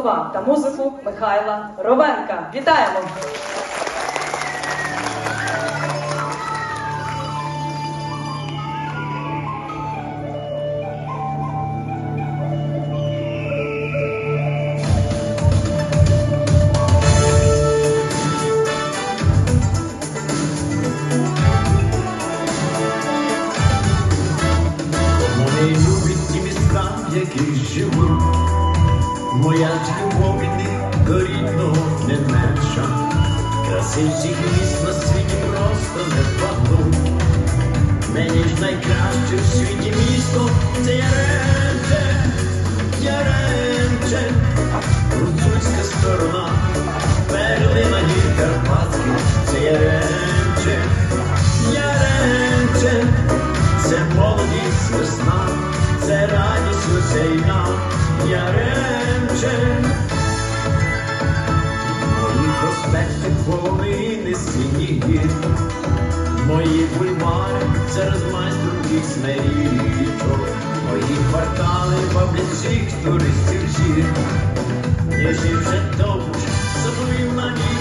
слова та музику Михайла Ровенка. Вітаємо! Вони люблять Моя ж любов до рідного не менша. Краси всіх міст на світі просто не впаду. Мені ж найкраще в світі місто Мої проспекти хвилини сині. Мої бульвари через розмайстру смерічок, мої квартали баблять всіх туристів зір. Я жив вже довж, забув на вік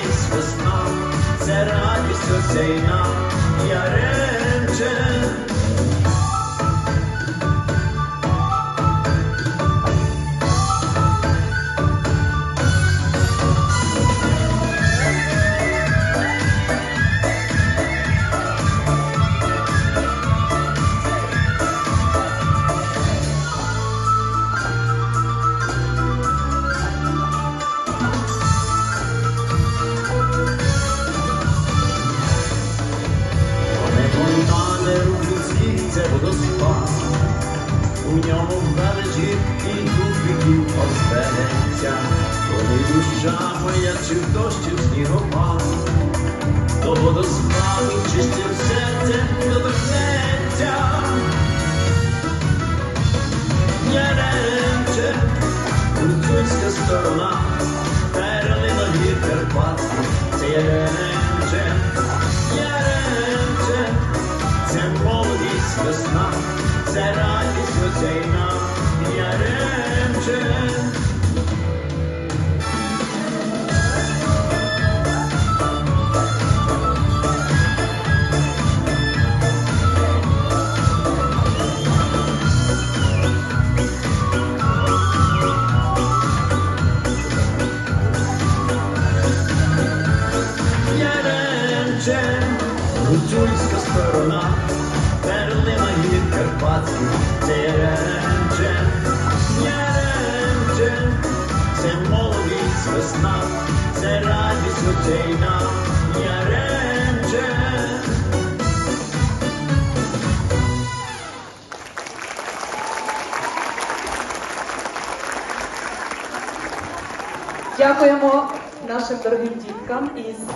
це молодість весна, це радість це водоспад. У ньому величі і дух віків. Коли душа моя чи в дощ, чи в снігопад, то водоспаду чистим серцем доторкнеться. Яремче, гуцульська сторона, перлина гір Карпатських, це Яремче, молодість весна, це радість це молодість весна, це радість очейна, Яремче. Дякуємо нашим дорогим діткам із